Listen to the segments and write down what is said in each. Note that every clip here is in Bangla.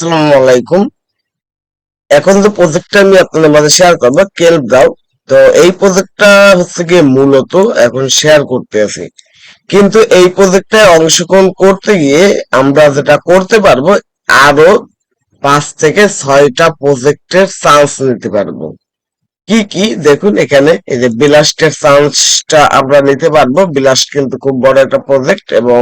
আসসালামু আলাইকুম। এখন যে প্রজেক্টটা আমি আপনাদের মাঝে শেয়ার করব কেল দাও তো এই প্রজেক্টটা হচ্ছে গিয়ে মূলত এখন শেয়ার করতে আছি। কিন্তু এই প্রজেক্টে অংশগ্রহণ করতে গিয়ে আমরা যেটা করতে পারব, আরও পাঁচ থেকে ছয়টা প্রজেক্টের চান্স নিতে পারব। কি কি? দেখুন, এখানে এই যে বিলাস্টের চান্সটা আমরা নিতে পারব। বিলাস্ট কিন্তু খুব বড় একটা প্রজেক্ট এবং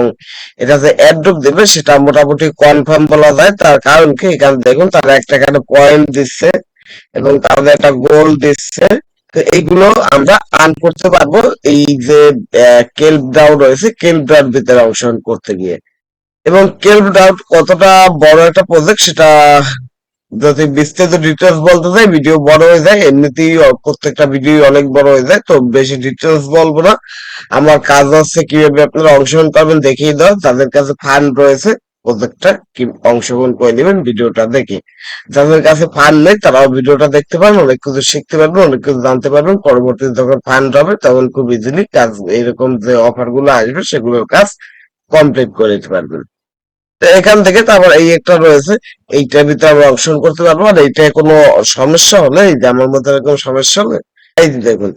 এটা যে অ্যাড্রপ দেবে, সেটা মোটামুটি কনফার্ম বলা যায়। তার কারণ কি? এখানে দেখুন, তারা একটা এখানে পয়েন্ট দিচ্ছে এবং তাদের একটা গোল দিচ্ছে। তো এইগুলো আমরা আর্ন করতে পারব এই যে কেল্প ডাউ রয়েছে কেল্প ডাউর ভিতরে অংশগ্রহণ করতে গিয়ে। এবং কেল্প ডাউ কতটা বড় একটা প্রজেক্ট সেটা যদি বিস্তারিত ডিটেলস বলতে যাই ভিডিও বড় হয়ে যায়, এমনিতেই প্রত্যেকটা ভিডিও অনেক বড় হয়ে যায়, তো বেশি ডিটেলস বলব না। আমার কাজ হচ্ছে কীভাবে আপনারা অংশগ্রহণ করবেন, দেখিয়ে দাও যাদের কাছে ফান্ড রয়েছে, প্রত্যেকটা অংশগ্রহণ করে নেবেন ভিডিওটা দেখে। যাদের কাছে ফান্ড নেই, তারাও ভিডিওটা দেখতে পারেন অনেক কিছু শিখতে পারবেন, অনেক কিছু জানতে পারবেন। পরবর্তীতে যখন ফান্ড হবে, তখন খুব ইজিলি কাজ, এরকম যে অফারগুলো আসবে, সেগুলোর কাজ কমপ্লিট করে দিতে পারবেন। এখান থেকে তারপর এই একটা রয়েছে। এইটার ভিতরে আমরা অংশগ্রহণ করতে পারব আর এইটা কোনো সমস্যা হলে, এই যে আমার মধ্যে এরকম সমস্যা হলে, এই যে দেখুন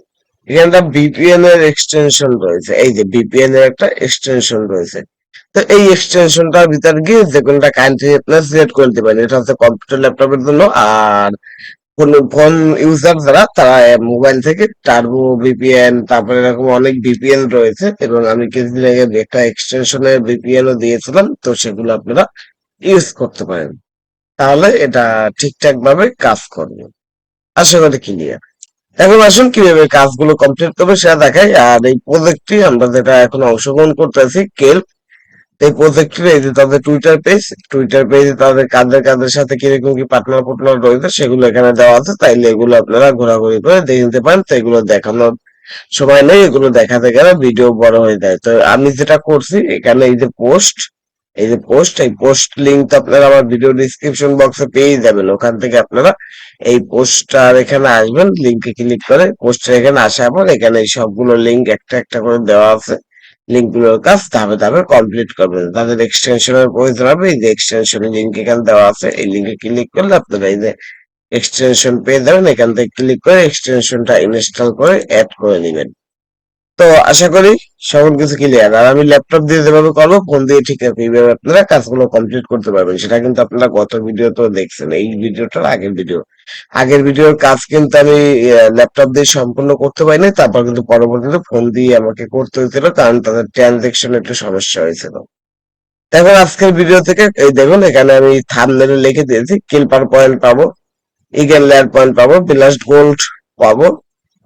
এখানটা বিপিএন এর এক্সটেনশন রয়েছে। এই যে বিপিএন এর একটা এক্সটেনশন রয়েছে। তো এই এক্সটেনশনটার ভিতর গিয়ে যে কোনটা কান্ট্রি প্লাস সিলেক্ট করে দিতে পারেন। এটা হচ্ছে কম্পিউটার ল্যাপটপের জন্য আর কোন ফোন ইউজার যারা, তারা মোবাইল থেকে টার্বো ভিপিএন তারপরে এরকম অনেক ভিপিএন রয়েছে। এবং আমি কিছুদিন আগে একটা এক্সটেনশনের ভিপিএন ও দিয়েছিলাম, তো সেগুলো আপনারা ইউজ করতে পারেন। তাহলে এটা ঠিকঠাক ভাবে কাজ করবে। আশা করি ক্লিয়ার এখন আসুন কীভাবে কাজগুলো কমপ্লিট করবে সেটা দেখাই। আর এই প্রজেক্টটি আমরা যেটা এখন অংশগ্রহণ করতেছি কেল্প এই প্রজেক্টের এই যে তাদের টুইটার পেজ টুইটার পেজে তাদের কাদের কাদের সাথে কীরকম কি পার্টনার পার্টনার রয়েছে সেগুলো এখানে দেওয়া আছে। তাইলে এগুলো আপনারা ঘোরাঘুরি করে দেখে নিতে পারেন, তো এগুলো দেখানোর সময় নেই, এগুলো দেখাতে গেলে ভিডিও বড় হয়ে যায়। তো আমি যেটা করছি, এখানে এই যে পোস্ট এই যে পোস্ট এই পোস্ট লিঙ্ক তো আপনারা আমার ভিডিও ডিসক্রিপশন বক্সে পেয়ে যাবেন। ওখান থেকে আপনারা এই পোস্টটার এখানে আসবেন লিঙ্কে ক্লিক করে পোস্টার এখানে আসার পর এখানে সবগুলো লিঙ্ক একটা একটা করে দেওয়া আছে। লিঙ্কগুলোর কাজ ধাপে ধাপে কমপ্লিট করবেন তাদের এক্সটেনশনের প্রয়োজন হবে, এই যে এক্সটেনশনের লিঙ্ক এখানে দেওয়া আছে, এই লিঙ্কে ক্লিক করলে আপনারা এই যে এক্সটেনশন পেয়ে যাবেন, এখান থেকে ক্লিক করে এক্সটেনশনটা ইনস্টল করে অ্যাড করে নেবেন। তো আশা করি সকল কিছু ক্লিয়ার আর আমি ল্যাপটপ দিয়ে যেভাবে করব ফোন দিয়ে ঠিক আছে। এইভাবে আপনারা কাজগুলো কমপ্লিট করতে পারবেন। সেটা কিন্তু আপনারা গত ভিডিও তো দেখছেন। এই ভিডিওটার আগের ভিডিও আগের ভিডিওর কাজ কিন্তু আমি ল্যাপটপ দিয়ে সম্পূর্ণ করতে পারিনি। তারপর কিন্তু পরবর্তীতে ফোন দিয়ে আমাকে করতে হয়েছিল, কারণ তাদের ট্রানজেকশন একটু সমস্যা হয়েছিল। এখন আজকের ভিডিও থেকে, এই দেখুন, এখানে আমি থামনেলে লিখে দিয়েছি কিলপার পয়েন্ট পাবো ইগেল লেয়ার পয়েন্ট পাবো বিলাস্ট গোল্ড পাবো।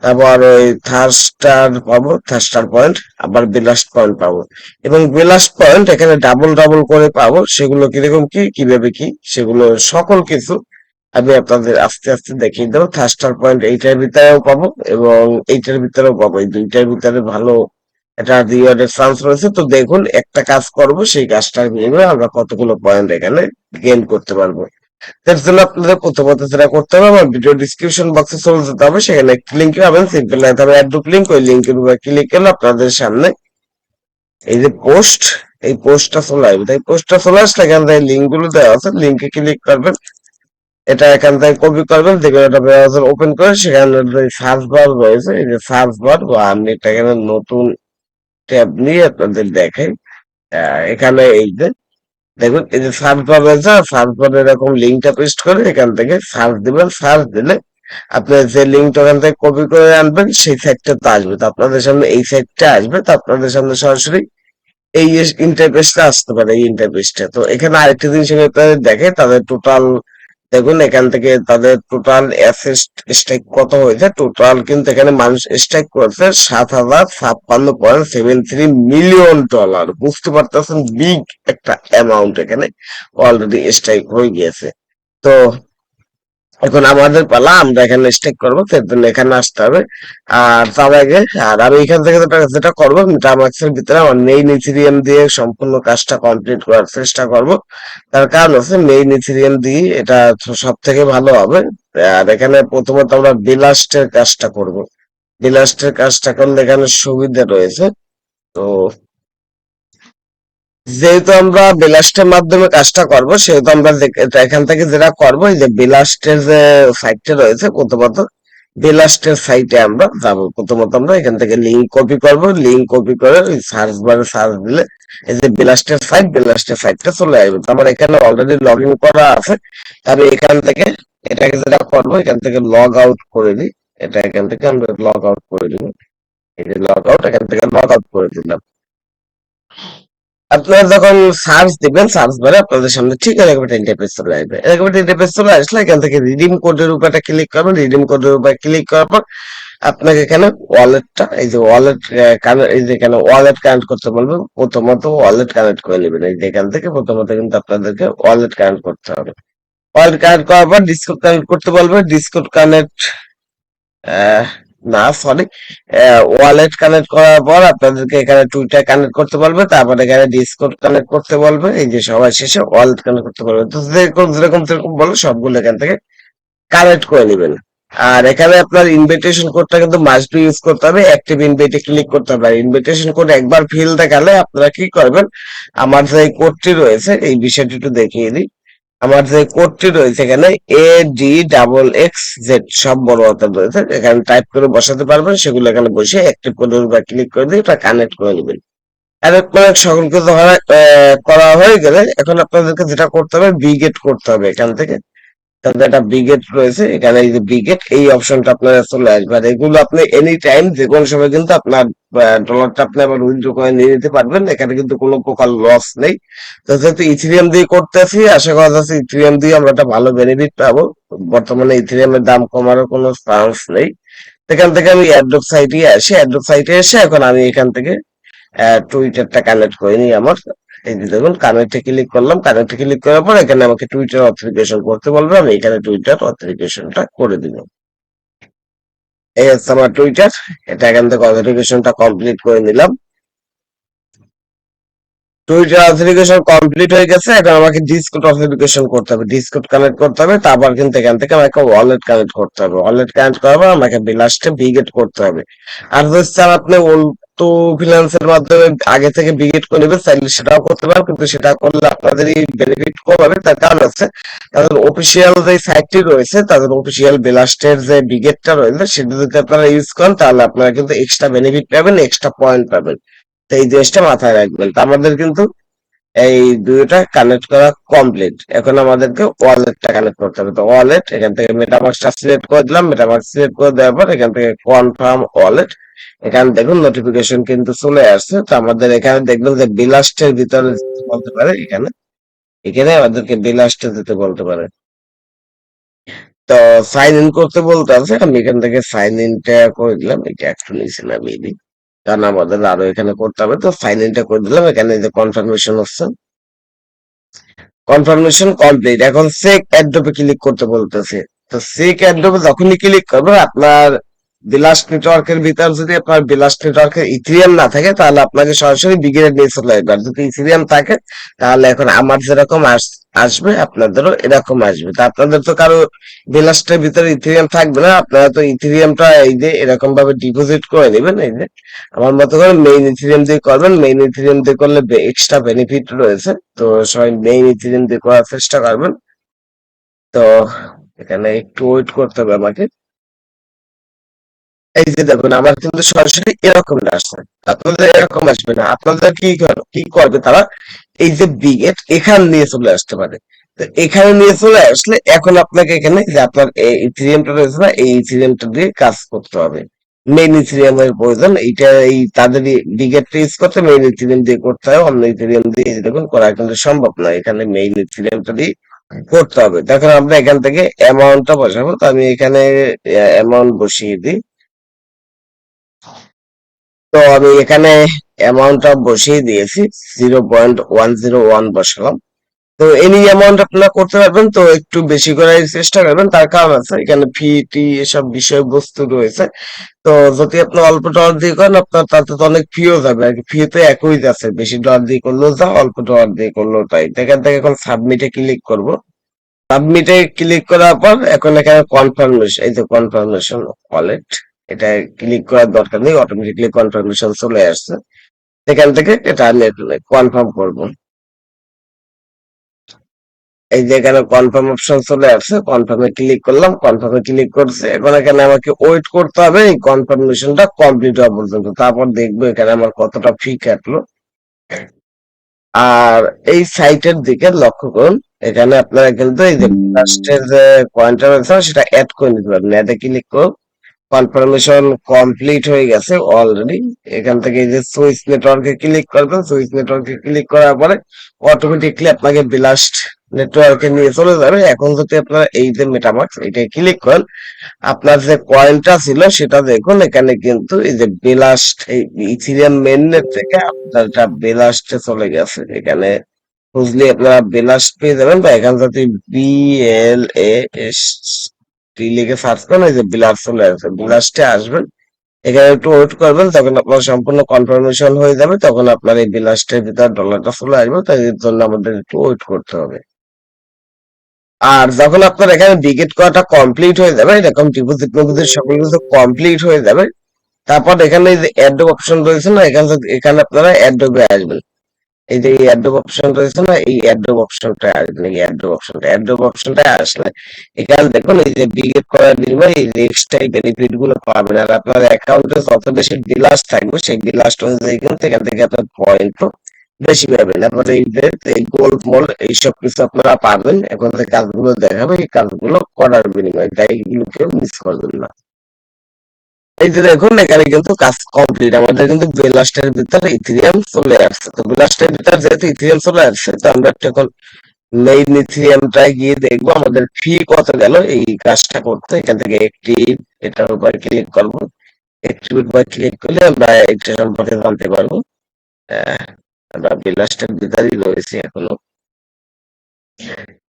তারপর ওই থার্স্টার পাবো থার্স্টার পয়েন্ট আবার বিলাস্ট পয়েন্ট পাবো। এবং বিলাস্ট পয়েন্ট এখানে ডাবল ডাবল করে পাবো, সেগুলো কীরকম কি কীভাবে কি, সেগুলো সকল কিছু আমি আপনাদের আস্তে আস্তে দেখিয়ে দেবো। থার্স্টার পয়েন্ট এইটার ভিতরেও পাবো এবং এইটার ভিতরেও পাবো। এই দুইটার ভিতরে ভালো একটা রিওয়ার্ডের চান্স রয়েছে। তো দেখুন, একটা কাজ করব, সেই কাজটার বিনিময়ে আমরা কতগুলো পয়েন্ট এখানে গেইন করতে পারব। তার জন্য আপনাদের যেটা করতে হবে ভিডিও সেখানে লিঙ্ক সিম্পল লিঙ্ক করলে আপনাদের সামনে এই যে পোস্ট এই পোস্টটা চলে আসবে। তাই পোস্টটা চলে আসলে এখান থেকে লিঙ্কগুলো দেওয়া আছে লিঙ্কে ক্লিক করবেন, এটা এখান থেকে কপি করবেন, দেখবেন ওপেন করে, সেখানে সার্চ বার রয়েছে, এই যে সার্চ বার বা আমি এটা এখানে নতুন ট্যাব নিয়ে আপনাদের দেখাই। এখানে এই যে দেখুন, এই যে সার্চ বার রয়েছে সার্চ বারে এরকম লিঙ্কটা পেস্ট করে এখান থেকে সার্চ দিবেন সার্চ দিলে আপনি যে লিঙ্কটা ওখান থেকে কপি করে আনবেন, সেই সাইটটা তো আসবে। তো আপনাদের সামনে এই সাইটটা আসবে, তো আপনাদের সামনে সরাসরি এই ইন্টারফেসটা আসতে পারে, এই ইন্টারফেসটা তো এখানে আরেকটা জিনিস আপনাদের দেখে তাদের টোটাল দেখুন, এখান থেকে তাদের টোটাল স্ট্রাইক কত হয়েছে? টোটাল কিন্তু এখানে মানুষ স্ট্রাইক করেছে সাত হাজার ছাপ্পান্ন point seven three million dollar বুঝতে পারতেছেন বিগ একটা অ্যামাউন্ট এখানে অলরেডি স্ট্রাইক হয়ে গিয়েছে। তো এখন আমাদের পালা, আমরা এখানে স্টেক করব এখানে আসতে হবে। আর তার আগে, আর আমি এখান থেকে যেটা করব মিটামাক্সের ভিতরে আমার মেইন ইথিরিয়াম দিয়ে সম্পূর্ণ কাজটা কমপ্লিট করার চেষ্টা করব। তার কারণ হচ্ছে মেইন ইথিরিয়াম দিয়ে এটা সব থেকে ভালো হবে। আর এখানে প্রথমত আমরা বিলাস্টের কাজটা করব। বিলাস্টের কাজটা করলে এখানে সুবিধা রয়েছে। তো যেহেতু আমরা বেলাস্টের মাধ্যমে কাজটা করব, সেহেতু আমরা এখান থেকে যেটা করব, এই যে বেলাস্টের যে সাইটটা রয়েছে, প্রথমত বেলাস্টের সাইটে আমরা যাব। প্রথমত আমরা এখান থেকে লিঙ্ক কপি করব। লিঙ্ক কপি করে ওই সার্চ বারে সার্চ দিলে এই যে বেলাস্টের সাইট বেলাস্টের সাইটটা চলে আসবে। আমার এখানে অলরেডি লগ ইন করা আছে। আমি এখান থেকে এটাকে যেটা করব, এখান থেকে লগ আউট করে দিই। এটা এখান থেকে আমরা লগ আউট করে দিব এই যে লগ আউট এখান থেকে লগ আউট করে দিলাম। আপনারা যখন সার্চ দিবেন সার্চ বারে আপনাদের সামনে ঠিক এরকম একটা ইন্টারফেস চলে আসবে। এরকম একটা ইন্টারফেস চলে আসলে এখান থেকে রিডিম কোডের উপরে ক্লিক করবেন রিডিম কোডের উপরে ক্লিক করার পর, আপনাকে এখানে ওয়ালেটটা এই যে ওয়ালেট এই যে এখানে ওয়ালেট কানেক্ট করতে বলবে প্রথমত ওয়ালেট কানেক্ট করে নেবেন। এই যে এখান থেকে প্রথমত কিন্তু আপনাদেরকে ওয়ালেট কানেক্ট করতে হবে। ওয়ালেট কানেক্ট করার পর ডিসকোড কানেক্ট করতে বলবে ডিসকোড কানেক্ট না সরি ওয়ালেট কানেক্ট করার পর আপনাদেরকে এখানে টুইটার কানেক্ট করতে বলবে, তারপর এখানে ডিসকোড কানেক্ট করতে বলবে, এই যে সবার শেষে ওয়ালেট কানেক্ট করতে বলবে। তো যেরকম যেরকম যেরকম বলো, সবগুলো এখান থেকে কানেক্ট করে নেবেন। আর এখানে আপনার ইনভিটেশন কোডটা কিন্তু মাস্ট বি ইউজ করতে হবে অ্যাক্টিভ ইনভাইটে ক্লিক করতে হবে। আর ইনভিটেশন কোড একবার ফিল দেখালে আপনারা কি করবেন, আমার যে কোডটি রয়েছে, এই বিষয়টি একটু দেখিয়ে দিই। আমার যে কোডটি রয়েছে এখানে A D double X Z সব বড় হাতের রয়েছে। এখানে টাইপ করে বসাতে পারবেন, সেগুলো এখানে বসে একটি কোডের উপর ক্লিক করে দিয়ে এটা কানেক্ট করে নেবেন। কানেক্ট সকলকে করা হয়ে গেলে এখন আপনাদেরকে যেটা করতে হবে বিগেট করতে হবে এখান থেকে। তাহলে একটা বিগেট রয়েছে, এখানে এই যে বিগেট এই অপশনটা আপনার চলে আসবে আর এগুলো আপনি এনি টাইম যে কোনো সময় কিন্তু আপনার ডলারটা আপনি আবার উইথড্র করে নিয়ে নিতে পারবেন। এখানে কিন্তু কোনো প্রকার লস নেই। তো যেহেতু ইথিরিয়াম দিয়ে করতেছি আশা করা যাচ্ছে ইথিরিয়াম দিয়ে আমরা একটা ভালো বেনিফিট পাবো। বর্তমানে ইথিরিয়ামের দাম কমারও কোনো চান্স নেই। এখান থেকে আমি অ্যাড্রপ সাইটে আসি। অ্যাড্রপ সাইটে এসে এখন আমি এখান থেকে টুইটারটা কানেক্ট করে নিই আমার। এই দেখুন কানেক্টে ক্লিক করলাম। কানেক্টে ক্লিক করার পর এখানে আমাকে টুইটার অথেন্টিকেশন করতে বলবে। আমি এখানে টুইটার অথেন্টিকেশনটা করে দিব। এই হচ্ছে আমার টুইটার এটা এখান থেকে অথেন্টিকেশনটা কমপ্লিট করে নিলাম। টুইটার অথেন্টিকেশন কমপ্লিট হয়ে গেছে। এখন আমাকে ডিসকোড অথেন্টিকেশন করতে হবে। ডিসকোড কানেক্ট করতে হবে। তারপর কিন্তু এখান থেকে আমাকে ওয়ালেট কানেক্ট করতে হবে। ওয়ালেট কানেক্ট করার পর আমাকে বিলাসটা বিগেট করতে হবে। আর যদি স্যার আপনি তো ফিনান্সের মাধ্যমে আগে থেকে বিগেট করে নেবেন চাইলে সেটাও করতে পারেন কিন্তু সেটা করলে আপনাদের এই বেনিফিট কম হবে। তার কারণ আছে তাদের অফিসিয়াল যে সাইটটি রয়েছে তাদের অফিসিয়াল বেলাস্টের যে বিগেটটা রয়েছে, সেটা যদি আপনারা ইউজ করেন, তাহলে আপনারা কিন্তু এক্সট্রা বেনিফিট পাবেন এক্সট্রা পয়েন্ট পাবেন। তো এই জিনিসটা মাথায় রাখবেন। তো আমাদের কিন্তু এই দুইটা কানেক্ট করা কমপ্লিট এখন আমাদেরকে ওয়ালেটটা কানেক্ট করতে হবে। তো ওয়ালেট এখান থেকে মেটামার্কসটা সিলেক্ট করে দিলাম। মেটামার্কস সিলেক্ট করে দেওয়ার পর এখান থেকে কনফার্ম ওয়ালেট এখানে দেখুন নোটিফিকেশন কিন্তু চলে আসছে। তো আমাদের এখানে দেখবেন যে বিলাস্টের ভিতরে বলতে পারে এখানে। এখানে আমাদেরকে বিলাস্টে দিতে বলতে পারে। তো সাইন ইন করতে বলতে আছে। আমি এখান থেকে সাইন ইনটা করে দিলাম। এটা একটু নিচে নামিয়ে দিই। কারণ আমাদের আরও এখানে করতে হবে। তো সাইন ইনটা করে দিলাম। এখানে যে কনফার্মেশন হচ্ছে। কনফার্মেশন কমপ্লিট এখন সেক অ্যাড্রপে ক্লিক করতে বলতেছে। তো সেক অ্যাড্রপে যখনই ক্লিক করবে, আপনার বিলাস নেটওয়ার্কের ভিতর যদি আপনার বিলাস নেটওয়ার্কের ইথিরিয়াম না থাকে, তাহলে আপনাকে সরাসরি বিগের নিয়ে চলে আর যদি ইথিরিয়াম থাকে, তাহলে এখন আমার যেরকম আস- আসবে, আপনাদেরও এরকম আসবে। তা আপনাদের তো কারও বিলাসটার ভিতরে ইথিরিয়াম থাকবে না, আপনারা তো ইথিরিয়ামটা এই যে এরকম ভাবে ডিপোজিট করে নেবেন এই যে। আমার মতো করে মেইন ইথিরিয়াম দিয়ে করবেন মেইন ইথিরিয়াম দিয়ে করলে এক্সট্রা বেনিফিট রয়েছে। তো সবাই মেইন ইথিরিয়াম দিয়ে করার চেষ্টা করবেন। তো এখানে একটু ওয়েট করতে হবে আমাকে। এই যে দেখুন, আমার কিন্তু সরাসরি এরকম আসছে। আপনাদের এরকম আসবে না। আপনাদের কি কি করবে তারা? এই যে বিগেট, এখান নিয়ে চলে আসতে পারে। তো এখানে নিয়ে চলে আসলে এখন আপনাকে এখানে যে আপনার ইথিরিয়ামটা রয়েছে না, এই ইথিরিয়ামটা দিয়ে কাজ করতে হবে। মেইন ইথিরিয়ামের প্রয়োজন, এইটা এই তাদের বিগেটটা ইউজ করতে মেইন ইথিরিয়াম দিয়ে করতে হয় অন্য ইথিরিয়াম দিয়ে দেখুন, করা কিন্তু সম্ভব না। এখানে মেইন ইথিরিয়ামটা দিয়ে করতে হবে। দেখুন, আমরা এখান থেকে অ্যামাউন্টটা বসাবো। তো আমি এখানে অ্যামাউন্ট বসিয়ে দিই। তো আমি এখানে অ্যামাউন্টটা বসিয়ে দিয়েছি zero point one zero one বসালাম। তো এনি অ্যামাউন্ট আপনারা করতে পারবেন, তো একটু বেশি করার চেষ্টা করবেন, তার কারণ আছে, এখানে ফি টি, এসব বিষয়বস্তু রয়েছে। তো যদি আপনি অল্প ডলার দিয়ে করেন, আপনার তাতে তো অনেক ফিও যাবে, আর ফি তো একই যাচ্ছে বেশি ডলার দিয়ে করলেও যা, অল্প ডলার দিয়ে করলেও তাই। এখান থেকে এখন সাবমিটে ক্লিক করব। সাবমিটে ক্লিক করার পর এখন এখানে কনফার্মেশন এই যে কনফার্মেশন ওয়ালেট এটা ক্লিক করার দরকার নেই অটোমেটিকলি কনফার্মেশন চলে আসছে। এখান থেকে এটা কনফার্ম করব। এই যে এখানে কনফার্ম অপশন চলে আসছে কনফার্মে ক্লিক করলাম কনফার্মে ক্লিক করছে, এখন এখানে আমাকে ওয়েট করতে হবে, এই কনফার্মেশনটা কমপ্লিট হওয়া পর্যন্ত। তারপর দেখব এখানে আমার কতটা ফি কাটলো আর এই সাইটের দিকে লক্ষ্য করুন, এখানে আপনারা কিন্তু এই যে লাস্টের যে পয়েন্টটা রয়েছে সেটা অ্যাড করে নিতে পারবেন অ্যাডে ক্লিক করুন। কনফার্মেশন কমপ্লিট হয়ে গেছে অলরেডি এখান থেকে যে সুইচ নেটওয়ার্কে ক্লিক করবেন সুইচ নেটওয়ার্কে ক্লিক করার পরে অটোমেটিকলি আপনাকে বিলাস্ট নেটওয়ার্কে নিয়ে চলে যাবে। এখন যদি আপনারা এই যে মেটামাক্স এটা ক্লিক করেন, আপনার যে কয়েনটা ছিল সেটা দেখুন, এখানে কিন্তু এই যে বিলাস্ট এই ইথিরিয়াম মেননেট থেকে আপনার এটা বিলাস্টে চলে গেছে। এখানে বুঝলি আপনারা বিলাস্ট পেয়ে যাবেন বা এখান যদি B L A S T search করেন এই যে বিলাস চলে আসবে বিলাসটে আসবেন এখানে একটু ওয়েট করবেন, তখন আপনার সম্পূর্ণ কনফার্মেশন হয়ে যাবে, তখন আপনার এই বিলাসটের ভিতর ডলারটা চলে আসবে, তাই এর জন্য আমাদের একটু ওয়েট করতে হবে। আর যখন আপনার এখানে বিগেট করাটা কমপ্লিট হয়ে যাবে, এরকম ডিপোজিট ডিপোজিট সকল কিছু কমপ্লিট হয়ে যাবে, তারপর এখানে যে অ্যাডব অপশন রয়েছে না, এখানে এখানে আপনারা অ্যাডবে আসবেন এই যে অ্যাডব অপশন রয়েছে না, এই অ্যাডব অপশনটা আসবেন এই অ্যাডব অপশনটা অ্যাডব অপশনটা আসলে এখানে দেখুন, এই যে বিগেট করার বিনিময়ে এই এক্সট্রা বেনিফিটগুলো পাবেন। আর আপনার অ্যাকাউন্টে যত বেশি বিলাস থাকবে, সেই বিলাস অনুযায়ী কিন্তু এখান থেকে আপনার পয়েন্ট বেশি পাবেন। তারপরে এই যে এই গোল্ড মল এইসব কিছু আপনারা পাবেন। এখন যে কাজগুলো দেখাবে, এই কাজগুলো করার বিনিময়ে, তাই এগুলো কেউ মিস করবেন না। এই যে দেখুন এখানে কিন্তু কাজ কমপ্লিট আমাদের কিন্তু বেলাস্টের ভিতরে ইথিরিয়াম চলে আসছে। তো বেলাস্টের ভিতরে যেহেতু ইথিরিয়াম চলে আসছে, তো আমরা এখন মেইন ইথিরিয়ামটায় গিয়ে দেখব আমাদের ফি কত গেল এই কাজটা করতে। এখান থেকে একটি এটার উপর ক্লিক করব। একটির উপর ক্লিক করলে আমরা এটা সম্পর্কে জানতে পারব। আমরা বেলাস্টের ভিতরেই রয়েছি এখনও।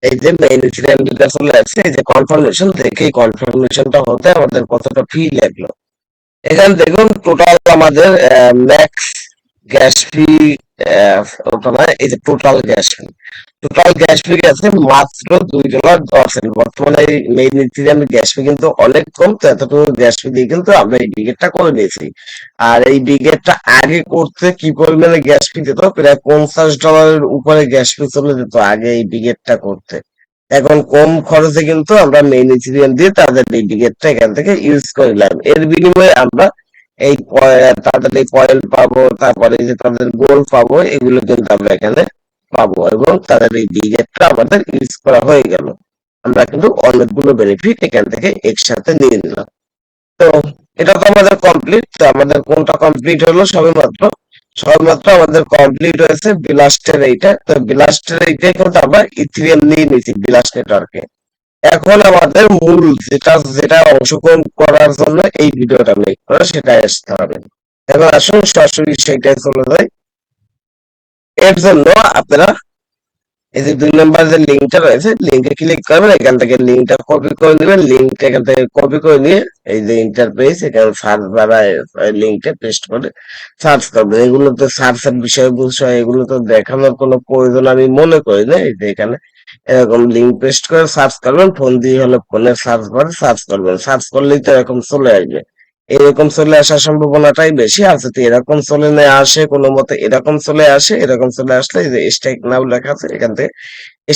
এই যে মেইন ইথিরিয়ামটা চলে আসছে, এই যে কনফার্মেশন দেখে কনফার্মেশনটা হতে আমাদের কতটা ফি লাগল? এখানে দেখুন টোটাল আমাদের ম্যাক্স গ্যাস ফি ওখানে এই যে total gas fee total gas fee গেছে মাত্র দুই ডলার দশ সেন্ট বর্তমানে এই মেইন আমি গ্যাস ফি কিন্তু অনেক কম, তো এতটুকু গ্যাস ফি দিয়ে কিন্তু আমরা এই বিগেটটা করে নিয়েছি আর এই বিগেটটা আগে করতে কি পরিমাণে গ্যাস ফি দিত? প্রায় পঞ্চাশ ডলারের উপরে গ্যাস ফি চলে যেত আগে এই বিগেটটা করতে। এখন কম খরচে কিন্তু আমরা মেইন ইথিরিয়াম দিয়ে তাদের এই বিগেটটা এখান থেকে ইউজ করলাম। এর বিনিময়ে আমরা এই তাদের এই পয়েল পাবো, তারপরে যে তাদের গোল পাবো, এগুলো কিন্তু আমরা এখানে পাবো এবং তাদের এই বিগেটটা আমাদের ইউজ করা হয়ে গেল। আমরা কিন্তু অনেকগুলো বেনিফিট এখান থেকে একসাথে নিয়ে নিলাম। তো এটা তো আমাদের কমপ্লিট তো আমাদের কোনটা কমপ্লিট হলো সবে মাত্র সবেমাত্র আমাদের কমপ্লিট হয়েছে বিলাস্টের এইটা তো বিলাস্টের এইটাই কিন্তু আমরা ইথিরিয়াম নিয়ে নিয়েছি বিলাস্ট নেটওয়ার্কে। এখন আমাদের মূল যেটা যেটা অংশগ্রহণ করার জন্য এই ভিডিওটা মেক করা সেটা আসতে হবে। এবার আসুন সরাসরি সেটাই চলে যায় এর জন্য আপনারা এই যে দুই নম্বর যে লিঙ্কটা রয়েছে লিঙ্কে ক্লিক করবেন, এখান থেকে লিঙ্কটা কপি করে নেবেন। লিঙ্কটা এখান থেকে কপি করে নিয়ে এই যে ইন্টারপ্রেস এখানে সার্চ বাড়ায় লিঙ্কটা পেস্ট করে সার্চ করবেন। এগুলো তো সার্চের বিষয় বিষয় এগুলো তো দেখানোর কোনো প্রয়োজন আমি মনে করি না। এই যে এখানে এরকম লিঙ্ক পেস্ট করে সার্চ করবেন ফোন দিয়ে হলে ফোনের সার্চ বারে সার্চ করবেন। সার্চ করলেই তো এরকম চলে আসবে। এরকম চলে আসার সম্ভাবনাটাই বেশি আছে। তো এরকম চলে না আসে, কোনো মতে এরকম চলে আসে, এরকম চলে আসলে যে স্টেক নাও লেখা আছে, এখান থেকে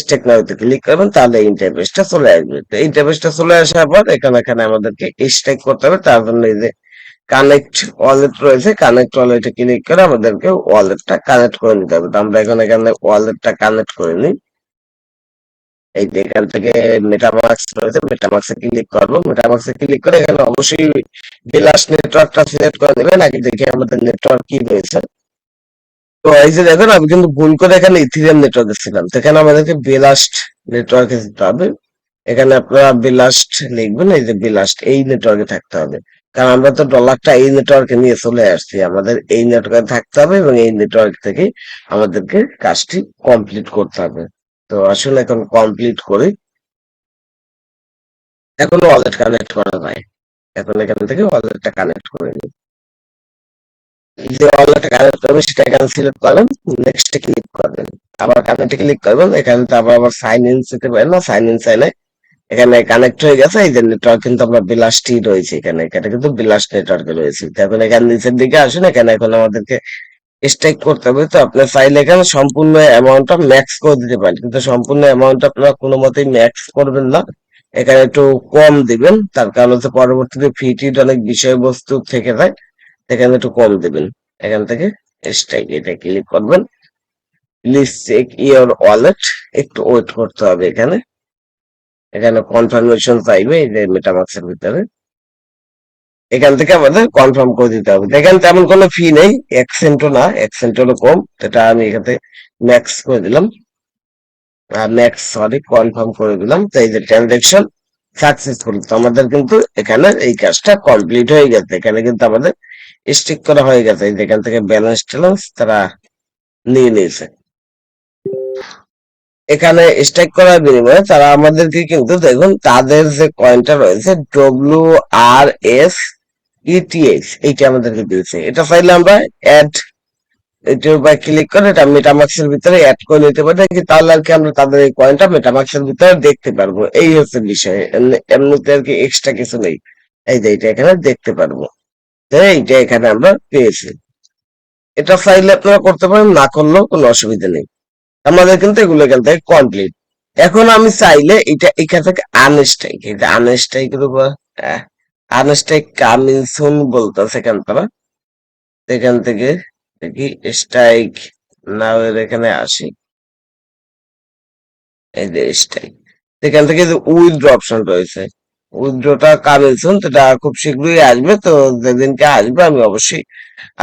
স্টেক নাওতে ক্লিক করবেন, তাহলে ইন্টারফেসটা চলে আসবে। তো ইন্টারফেসটা চলে আসার পর এখানে এখানে আমাদেরকে স্টেক করতে হবে, তার জন্য এই যে কানেক্ট ওয়ালেট রয়েছে কানেক্ট ওয়ালেটে ক্লিক করে আমাদেরকে ওয়ালেটটা কানেক্ট করে নিতে হবে। তো আমরা এখন এখানে ওয়ালেটটা কানেক্ট করে নিই। এই যে এখান থেকে মেটামাক্স রয়েছে মেটামাক্সে ক্লিক করব। মেটামাক্সে ক্লিক করে এখানে অবশ্যই বিলাস নেটওয়ার্কটা সিলেক্ট করে নেবেন আগে দেখে আমাদের নেটওয়ার্ক কি রয়েছে। তো এই যে দেখেন, আমি কিন্তু ভুল করে এখানে ইথিরিয়াম নেটওয়ার্কে ছিলাম। তো এখানে আমাদেরকে বিলাস্ট নেটওয়ার্কে যেতে হবে। এখানে আপনারা বিলাস্ট লিখবেন, এই যে বিলাস্ট এই নেটওয়ার্কে থাকতে হবে। কারণ আমরা তো ডলারটা এই নেটওয়ার্কে নিয়ে চলে আসছি। আমাদের এই নেটওয়ার্কে থাকতে হবে এবং এই নেটওয়ার্ক থেকে আমাদেরকে কাজটি কমপ্লিট করতে হবে। তো আসলে এখন কমপ্লিট করি। এখন ওয়ালেট কানেক্ট করা যায় এখন এখান থেকে ওয়ালেটটা কানেক্ট করে নিই। যে ওয়ালেটটা কানেক্ট করবেন, সেটা এখানে সিলেক্ট করবেন নেক্সট ক্লিক করবেন। আবার কানেক্টে ক্লিক করবেন, এখানে তো আবার আবার সাইন ইন যেতে পারেন না সাইন ইন সাইনে এখানে কানেক্ট হয়ে গেছে, এই যে নেটওয়ার্ক কিন্তু আমরা বিলাসটি রয়েছে এখানে এটা কিন্তু বিলাস নেটওয়ার্কে রয়েছে। এখন এখানে নিচের দিকে আসুন, এখানে এখন আমাদেরকে স্ট্রাইক করতে হবে, তো আপনি চাইলে এখানে সম্পূর্ণ অ্যামাউন্টটা ম্যাক্স করে দিতে পারেন। কিন্তু সম্পূর্ণ অ্যামাউন্ট আপনারা কোনো মতেই ম্যাক্স করবেন না। এখানে একটু কম দিবেন, তার কারণ হচ্ছে পরবর্তীতে ফিটির অনেক বিষয়বস্তু থেকে যায় এখানে একটু কম দিবেন। এখান থেকে স্ট্রাইক এটা ক্লিক করবেন। প্লিজ চেক ইওর ওয়ালেট একটু ওয়েট করতে হবে এখানে। এখানে কনফার্মেশন চাইবে এই যে মেটামাক্সের ভিতরে। এখান থেকে আমাদের কনফার্ম করে দিতে হবে। এখানে তেমন কোনো ফি নেই এক সেন্টও না এক সেন্টেরও কম সেটা আমি এখানে ম্যাক্স করে দিলাম। আর ম্যাক্স সরি কনফার্ম করে দিলাম। তো এই যে ট্রানজেকশন সাকসেসফুল তো আমাদের কিন্তু এখানে এই কাজটা কমপ্লিট হয়ে গেছে। এখানে কিন্তু আমাদের স্টিক করা হয়ে গেছে। এই যে এখান থেকে ব্যালেন্স ট্যালেন্স তারা নিয়ে নিয়েছে। এখানে স্ট্রাইক করার বিনিময়ে তারা আমাদেরকে কিন্তু দেখুন, তাদের যে কয়েনটা রয়েছে ডব্লিউ আর এস ইটিএস এইটা আমাদেরকে দিয়েছে। এটা চাইলে আমরা অ্যাড এটার উপর ক্লিক করে এটা মেটামাক্সের ভিতরে অ্যাড করে নিতে পারি। তাহলে আর কি আমরা তাদের এই কয়েনটা মেটামাক্সের ভিতরে দেখতে পারব। এই হচ্ছে বিষয়। এমনিতে আর কি এক্সট্রা কিছু নেই। এই যে এটা এখানে দেখতে পারব। এইটা এখানে আমরা পেয়েছি। এটা চাইলে আপনারা করতে পারেন, না করলেও কোনো অসুবিধা নেই। আমাদের কিন্তু এগুলো এখান থেকে কমপ্লিট এখন আমি চাইলে এটা এখান থেকে আনস্ট্রাইক এটা আনস্ট্রাইকের উপর আনস্ট্রাইক কামিং সুন বলতেছে এখান তারা এখান থেকে দেখি স্ট্রাইক নাও এর এখানে আসি। এই যে স্ট্রাইক এখান থেকে যে উইথড্র অপশন রয়েছে। উইথড্রটা কামিং সুন সেটা খুব শীঘ্রই আসবে। তো যেদিনকে আসবে, আমি অবশ্যই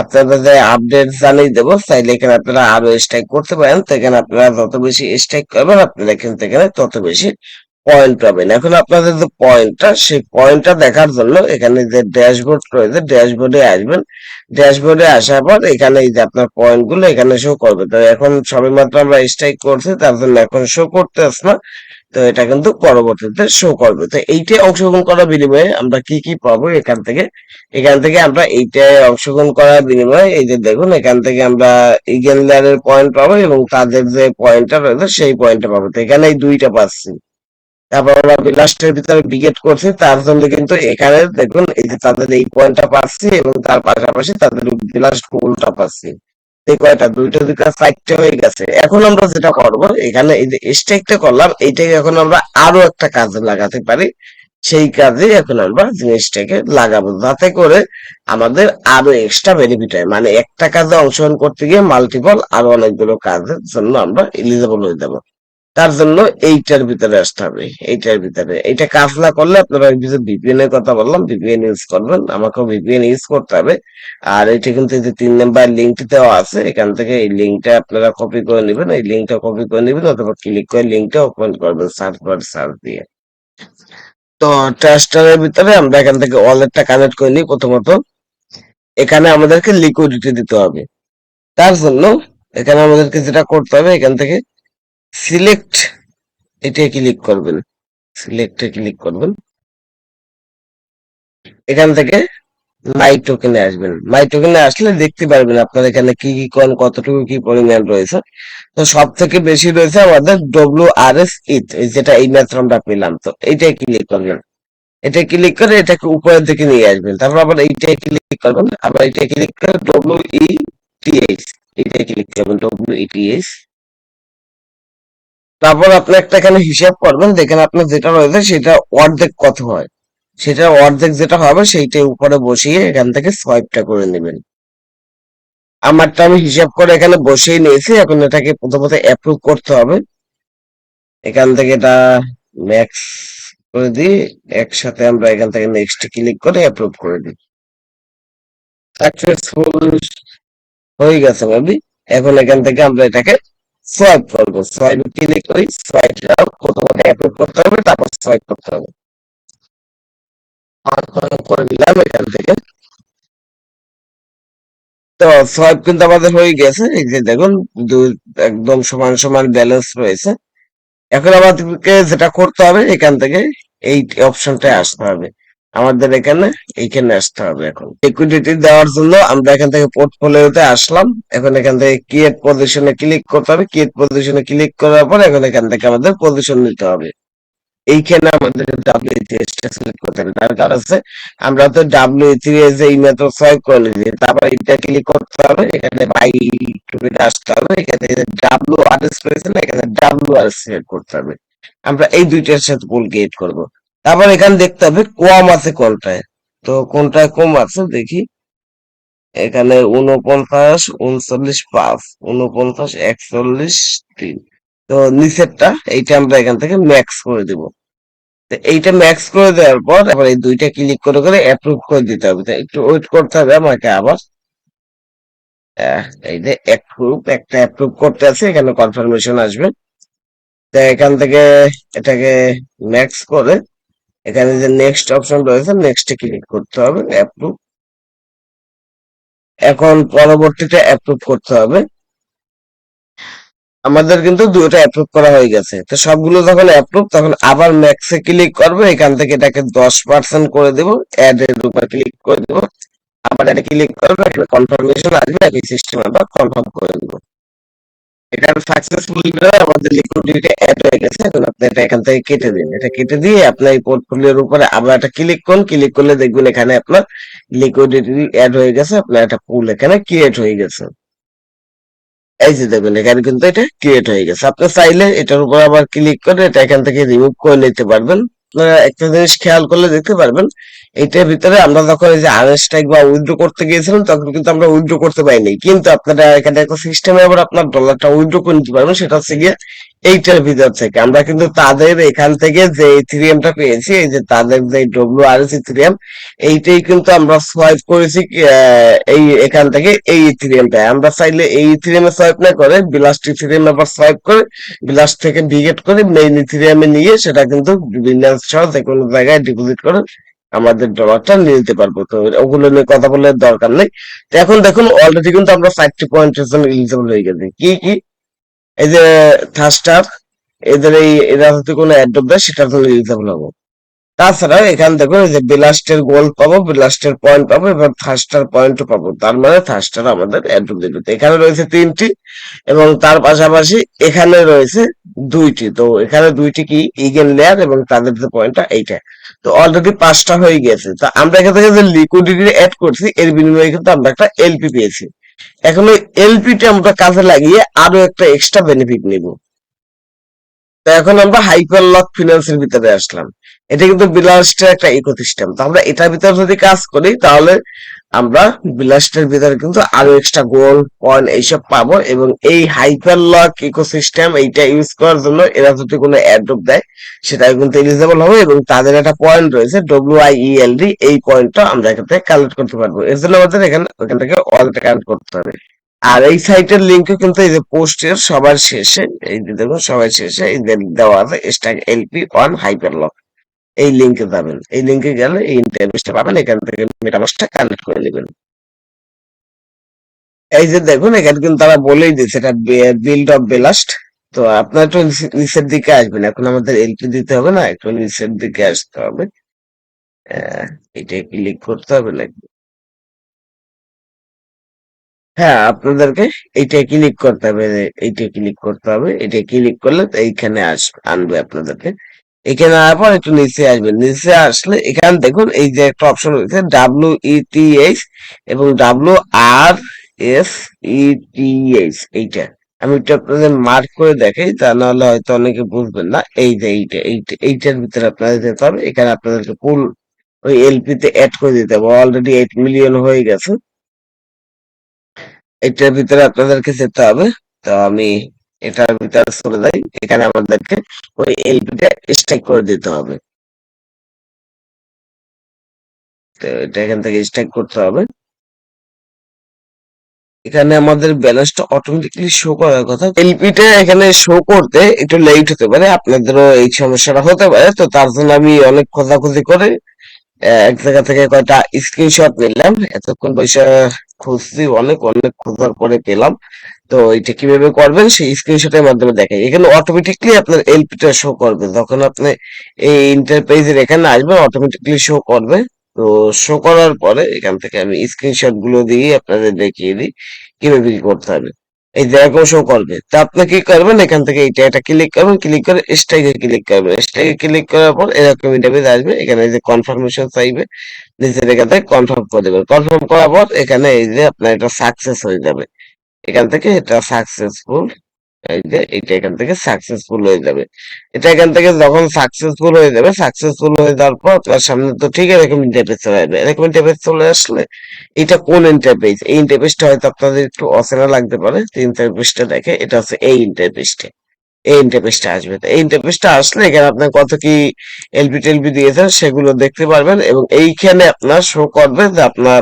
আপনাদের আপডেট জানিয়ে দেবো। চাইলে এখানে আপনারা আরও স্ট্রাইক করতে পারেন। তো এখানে আপনারা যত বেশি স্ট্রাইক করবেন, আপনারা এখান থেকে তত বেশি পয়েন্ট পাবেন। এখন আপনাদের যে পয়েন্টটা সেই পয়েন্টটা দেখার জন্য এখানে যে ড্যাশবোর্ড রয়েছে ড্যাশবোর্ডে আসবেন। ড্যাশবোর্ডে আসার পর এখানে এই যে আপনার পয়েন্টগুলো এখানে শো করবে। তো এখন সবেমাত্র আমরা স্ট্রাইক করছি, তার জন্য এখন শো করতে না। তো এটা কিন্তু পরবর্তীতে শো করবে। তো এইটাই অংশগ্রহণ করার বিনিময়ে আমরা কি কি পাবো এখান থেকে? এখান থেকে আমরা এইটায় অংশগ্রহণ করার বিনিময়ে এই যে দেখুন, এখান থেকে আমরা ইগেল লেয়ারের পয়েন্ট পাবো এবং তাদের যে পয়েন্টটা রয়েছে, সেই পয়েন্টটা পাবো। তো এখানে এই দুইটা পাচ্ছি। তারপর আমরা বিলাস্টের ভিতরে বিগেট করছি তার জন্য কিন্তু এখানে দেখুন এই যে তাদের এই পয়েন্টটা পাচ্ছি এবং তার পাশাপাশি তাদের বিলাস্ট গোলটা পাচ্ছি। এই কয়টা? দুইটা দুইটা সাইডটা হয়ে গেছে। এখন আমরা যেটা করব, এখানে এই যে স্ট্রাইকটা করলাম, এইটাকে এখন আমরা আরও একটা কাজে লাগাতে পারি। সেই কাজে এখন আমরা জিনিসটাকে লাগাবো। যাতে করে আমাদের আরও এক্সট্রা বেনিফিট হয়। মানে একটা কাজে অংশগ্রহণ করতে গিয়ে মাল্টিপল আরও অনেকগুলো কাজের জন্য আমরা এলিজিবল হয়ে যাব। তার জন্য এইটার ভিতরে আসতে হবে, এইটার ভিতরে। এইটা কাজ না করলে আপনারা ওই যে ভিপিএন এর কথা বললাম ভিপিএন ইউজ করবেন, আমাকেও ভিপিএন ইউজ করতে হবে। আর এটা কিন্তু যে তিন নাম্বার লিঙ্ক দেওয়া আছে, এখান থেকে এই লিঙ্কটা আপনারা কপি করে নেবেন, এই লিঙ্কটা কপি করে নেবেন, অথবা ক্লিক করে লিঙ্কটা ওপেন করবেন সার্চ বার সার্চ দিয়ে। তো ট্রাস্টারের ভিতরে আমরা এখান থেকে ওয়ালেটটা কানেক্ট করে নিই প্রথমত। এখানে আমাদেরকে লিকুইডিটি দিতে হবে। তার জন্য এখানে আমাদেরকে যেটা করতে হবে, এখান থেকে সিলেক্ট এটা ক্লিক করবেন। সিলেক্টে ক্লিক করবেন। এখান থেকে মাই টোকেনে আসবেন। মাই টোকেনে আসলে দেখতে পারবেন আপনার এখানে কি কি কয়েন কতটুকু, কি পরিমাণ রয়েছে। তো সব থেকে বেশি রয়েছে আমাদের ডব্লিউ আর এস ইথ যেটা এই মাত্র আমরা পেলাম। তো এইটাই ক্লিক করবেন। এটা ক্লিক করে এটাকে উপরের দিকে নিয়ে আসবেন। তারপর আবার এইটাই ক্লিক করবেন। আবার এটা ক্লিক করে ডব্লিউ ই টি এইচ এইটাই ক্লিক করবেন। ডব্লিউ ই টি এইচ তারপর আপনি একটা এখানে হিসাব করবেন, দেখেন আপনার যেটা রয়েছে সেটা অর্ধেক কত হয়? সেটা অর্ধেক যেটা হবে সেইটাই উপরে বসিয়ে এখান থেকে সোয়াইপটা করে নেবেন। আমারটা আমি হিসাব করে এখানে বসিয়ে নিয়েছি, এখন এটাকে প্রথমত অ্যাপ্রুভ করতে হবে। এখান থেকে এটা ম্যাক্স করে দিই একসাথে আমরা এখান থেকে নেক্সট ক্লিক করে অ্যাপ্রুভ করে দিই। সাকসেসফুল হয়ে গেছে ভাবি। এখন এখান থেকে আমরা এটাকে সোয়াইপ করব সোয়াইপ ক্লিক করি সোয়াইপ প্রথমত অ্যাপ্রুভ করতে হবে, তারপর সোয়াইপ করতে হবে। করে এখান থেকে। তো সোয়াইপ কিন্তু আমাদের হয়ে গেছে, এই যে দেখুন একদম সমান সমান ব্যালেন্স রয়েছে। এখন আমাদেরকে যেটা করতে হবে, এখান থেকে এই অপশনটায় আসতে হবে। আমাদের এখানে এইখানে আসতে হবে এখন। লিকুইডিটি দেওয়ার জন্য আমরা এখান থেকে পোর্টফোলিওতে আসলাম। এখন এখান থেকে ক্রিয়েট পজিশনে ক্লিক করতে হবে। ক্রিয়েট পজিশনে ক্লিক করার পর এখন এখান থেকে আমাদের পজিশন নিতে হবে। এইখানে আমাদের ডাব্লিউ টা সিলেক্ট করতে হবে। তার কারণ আছে আমরা তো ডাব্লিউ থ্রি এস এই মেথড সলভ করে নিয়েছি তারপর এটা ক্লিক করতে হবে। এখানে বাই টুপিতে আসতে হবে। এখানে ডাব্লিউ আর এস রয়েছে না, এখানে ডাব্লিউ আর সিলেক্ট করতে হবে। আমরা এই দুইটার সাথে পুল ক্রিয়েট করব। তারপর এখানে দেখতে হবে কম আছে কোনটায়। তো কোনটায় কম আছে দেখি। এখানে উনপঞ্চাশ উনচল্লিশ পাঁচ উনপঞ্চাশ একচল্লিশ, তিন। তো নিচেরটা, এইটা আমরা এখান থেকে ম্যাক্স করে দিব। এইটা ম্যাক্স করে দেওয়ার পর আবার এই দুইটা ক্লিক করে করে অ্যাপ্রুভ করে দিতে হবে। একটু ওয়েট করতে হবে আমাকে আবার। এই যে অ্যাপ্রুভ একটা অ্যাপ্রুভ করতে আছে, এখানে কনফার্মেশন আসবে। তো এখান থেকে এটাকে ম্যাক্স করে এখানে যে নেক্সট অপশন রয়েছে নেক্সটে ক্লিক করতে হবে অ্যাপ্রুভ এখন পরবর্তীতে অ্যাপ্রুভ করতে হবে। আমাদের কিন্তু দুটো অ্যাপ্রুভ করা হয়ে গেছে। তো সবগুলো যখন অ্যাপ্রুভ তখন আবার ম্যাক্সে ক্লিক করবে, এখান থেকে এটাকে দশ পার্সেন্ট করে দেবো অ্যাড এর উপর ক্লিক করে দেবো। আবার এটা ক্লিক করবে কনফার্মেশন আসবে একই সিস্টেম আবার কনফার্ম করে দেবো। এটা সাকসেসফুলি আমাদের লিকুইডিটি অ্যাড হয়ে গেছে, এখন আপনি এটা এখান থেকে কেটে দিন। এটা কেটে দিয়ে আপনার এই পোর্টফোলিওর উপরে আবার একটা ক্লিক করুন। ক্লিক করলে দেখবেন এখানে আপনার লিকুইডিটি অ্যাড হয়ে গেছে, আপনার একটা পুল এখানে ক্রিয়েট হয়ে গেছে। এই যে দেখবেন, এখানে কিন্তু এটা ক্রিয়েট হয়ে গেছে। আপনি চাইলে এটার উপর আবার ক্লিক করে এটা এখান থেকে রিমুভ করে নিতে পারবেন। আপনারা একটা জিনিস খেয়াল করলে দেখতে পারবেন এইটার ভিতরে আমরা যখন এই যে আনস্ট্রাইক বা উইথড্র করতে গিয়েছিলাম, তখন কিন্তু আমরা উইথড্র করতে পারিনি। কিন্তু আপনারা এখানে একটা সিস্টেমে আবার আপনার ডলারটা উইথড্র করে নিতে পারবেন, সেটা হচ্ছে গিয়ে এইটার ভিতর থেকে। আমরা কিন্তু তাদের এখান থেকে যে ইথিরিয়ামটা পেয়েছি, এই যে তাদের যে ডব্লিউ আর এস ইথিরিয়াম এইটাই কিন্তু আমরা সোয়াইপ করেছি এই এখান থেকে এই ইথিরিয়ামটা আমরা চাইলে এই ইথিরিয়ামে সোয়াইপ না করে বিলাস্ট ইথিরিয়াম আবার সোয়াইপ করে বিলাস্ট থেকে ভিগেট করে মেইন ইথিরিয়ামে নিয়ে সেটা কিন্তু বিন্যাস সহ যে কোনো জায়গায় ডিপোজিট করে আমাদের ডলারটা নিয়ে নিতে পারব। তো ওগুলো নিয়ে কথা বলে দরকার নেই। তো এখন দেখুন অলরেডি কিন্তু আমরা ফাইভটি পয়েন্টের জন্য এলিজিবল হয়ে গেছি। কি কি? এই যে থার্স্টার এদের এই, এরা যদি কোনো অ্যাড্রপ দেয়, সেটার জন্য এলিজিবল হব। তাছাড়া এখানে দেখুন, এই যে বিলাস্টের গোল পাবো বিলাস্টের পয়েন্ট পাবো এবং থার্স্টার পয়েন্টও পাবো। তার মানে থার্স্টার আমাদের অ্যাড্রপ দিবে। এখানে রয়েছে তিনটি, এবং তার পাশাপাশি এখানে রয়েছে দুইটি। তো এখানে দুইটি কি? ইগেন লেয়ার এবং তাদের যে পয়েন্টটা এইটা। তো অলরেডি পাঁচটা হয়ে গেছে। তো আমরা এখান থেকে যে লিকুইডিটি অ্যাড করছি, এর বিনিময়ে কিন্তু আমরা একটা এলপি পেয়েছি। এখন ওই এলপিটা আমরা কাজে লাগিয়ে আরও একটা এক্সট্রা বেনিফিট নিব। তো এখন আমরা হাইপার লক ফিনান্সের ভিতরে আসলাম। এটা কিন্তু বিলাস্টের একটা ইকোসিস্টেম তো আমরা এটার ভিতরে যদি কাজ করি, তাহলে আমরা বিলাস্টের ভিতরে কিন্তু আরও এক্সট্রা গোল পয়েন্ট এইসব পাবো এবং এই হাইপার লক ইকোসিস্টেম এইটা ইউজ করার জন্য এরা যদি কোনো অ্যাড্রপ দেয় সেটা কিন্তু এলিজেবল হবে এবং তাদের একটা পয়েন্ট রয়েছে ডব্লিউ আই ডি এই পয়েন্টটা আমরা এখান থেকে কালেক্ট করতে পারব। এর জন্য আমাদের এখানে ওখান থেকে ওয়ালেটে কানেক্ট করতে হবে। আর এই সাইটের লিঙ্ক কিন্তু এই যে পোস্টের সবার শেষে, এই দেখুন সবার শেষে, এই দেওয়া আছে stack LP one hyper lock এই লিঙ্কে যাবেন। এই লিঙ্কে গেলে এই ইন্টারভিউটা পাবেন, এখান থেকে মেটামাসটা কানেক্ট করে নেবেন। এই যে দেখুন, এখানে কিন্তু তারা বলেই দিচ্ছে এটা বিল্ড অফ বেলাস্ট তো আপনার একটু নিচের দিকে আসবেন। এখন আমাদের এলপি দিতে হবে না, একটু নিচের দিকে আসতে হবে। এটা ক্লিক করতে হবে নাকি হ্যাঁ আপনাদেরকে এইটা ক্লিক করতে হবে, এইটা ক্লিক করতে হবে এটা ক্লিক করলে এইখানে আস, আনবে আপনাদেরকে। এখানে আসার পর একটু নিচে আসবেন। নিচে আসলে এখানে দেখুন, এই যে একটা অপশন রয়েছে ডাব্লিউ ইটিএইচ এবং ডাব্লিউ আর এস ইটিএইচ এইটা। আমি একটু আপনাদের মার্ক করে দেখাই, তা নাহলে হয়তো অনেকে বুঝবেন না। এই যে এইটা এইটা, এইটার ভিতরে আপনাদের যেতে হবে এখানে আপনাদেরকে ফুল ওই এলপি তে অ্যাড করে দিতে হবে। অলরেডি এইট মিলিয়ন হয়ে গেছে। এটার ভিতরে আপনাদেরকে যেতে হবে। তো আমি এটার ভিতরে চলে যাই, এখানে আমাদেরকে ওই এলপিটা স্ট্রাইক করে দিতে হবে। তো এটা এখান থেকে স্ট্রাইক করতে হবে। এখানে আমাদের ব্যালেন্সটা শো করার কথা। এখানে শো করতে একটু লেট হতে পারে, আপনাদেরও এই সমস্যাটা হতে পারে। তো তার জন্য আমি অনেক খোঁজাখুঁজি করে এক জায়গা থেকে কয়টা স্ক্রিনশট নিলাম। এতক্ষণ পয়সা খুঁজছি, অনেক অনেক খোঁজার পরে পেলাম। তো এটা কীভাবে করবেন সেই স্ক্রিনশটের মাধ্যমে দেখাই। এখানে অটোমেটিকলি আপনার এলপিটা শো করবে। যখন আপনি এই ইন্টারপ্রাইজের এখানে আসবেন অটোমেটিকলি শো করবে। তো শো করার পরে এখান থেকে আমি স্ক্রিনশটগুলো দিয়ে আপনাদের দেখিয়ে দিই, কীভাবে কি করতে হবে। এই যে শো করবে। তো আপনি কি করবেন? এখান থেকে এইটা এটা ক্লিক করবেন ক্লিক করে স্ট্রাইকে ক্লিক করবেন। স্ট্রাইকে ক্লিক করার পর এরকম ইন্টারভিউ আসবে। এখানে যে কনফার্মেশন চাইবে, নিচের এখান থেকে কনফার্ম করে দেবেন। কনফার্ম করার পর এখানে এই যে আপনার এটা সাকসেস হয়ে যাবে। এখান থেকে এটা সাকসেসফুল এই যে এটা এখান থেকে সাকসেসফুল হয়ে যাবে। এটা এখান থেকে যখন সাকসেসফুল হয়ে যাবে সাকসেসফুল হয়ে যাওয়ার পর তার সামনে তো ঠিক এরকম ইন্টারফেস চলে আসবে। এরকম ইন্টারফেস চলে আসলে এটা কোন ইন্টারফেস এই ইন্টারফেসটা হয়তো আপনাদের একটু অচেনা লাগতে পারে ইন্টারফেসটা দেখে এটা হচ্ছে এই ইন্টারফেসটা এই ইন্টারফেসটা আসবে। এই ইন্টারফেসটা আসলে এখানে আপনার কত কি এলপি টেলপি দিয়েছেন সেগুলো দেখতে পারবেন এবং এইখানে আপনার শো করবে যে আপনার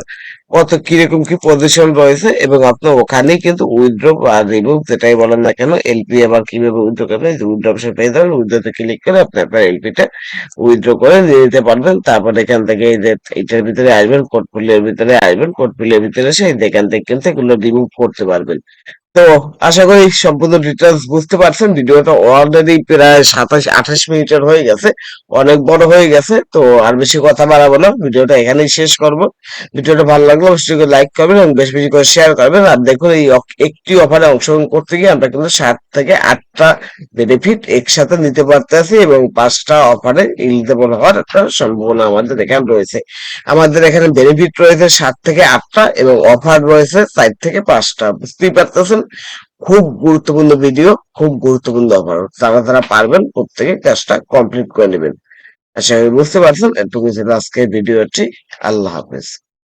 কত কীরকম কি পজিশন রয়েছে এবং আপনি ওখানে কিন্তু উইথড্র বা রিমুভ যেটাই বলেন না কেন এলপি আবার কীভাবে উইথড্র করবেন? উইথড্র অপশন পেয়ে যাবেন উইথড্রতে ক্লিক করে আপনি আপনার এলপিটা উইথড্র করে নিয়ে নিতে পারবেন। তারপর এখান থেকে এই যে এইটার ভিতরে আসবেন কোর্টফোলিওর ভিতরে আসবেন কোর্টফোলিওর ভিতরে এসে এখান থেকে কিন্তু এগুলো রিমুভ করতে পারবেন। তো আশা করি সম্পূর্ণ ডিটেলস বুঝতে পারছেন। ভিডিওটা অলরেডি প্রায় সাতাশ, আঠাশ মিনিটের হয়ে গেছে, অনেক বড় হয়ে গেছে, তো আর বেশি কথা বাড়াবো না। ভিডিওটা এখানেই শেষ করব। ভিডিওটা ভালো লাগলে অবশ্যই লাইক করবেন এবং বেশি বেশি করে শেয়ার করবেন। আর দেখুন এই একটি অফারে অংশগ্রহণ করতে গিয়ে আমরা কিন্তু সাত থেকে আটটা বেনিফিট একসাথে নিতে পারতেছি এবং পাঁচটা অফারে এলিজিবল হওয়ার একটা সম্ভাবনা আমাদের এখানে রয়েছে। আমাদের এখানে বেনিফিট রয়েছে সাত থেকে আটটা এবং অফার রয়েছে চার থেকে পাঁচটা। বুঝতেই পারতেছেন? খুব গুরুত্বপূর্ণ ভিডিও খুব গুরুত্বপূর্ণ অফার তারা তারা পারবেন প্রত্যেকে কাজটা কমপ্লিট করে নেবেন। আচ্ছা বুঝতে পারছেন। এটুকু ছিল আজকের ভিডিওটি আল্লাহ হাফেজ।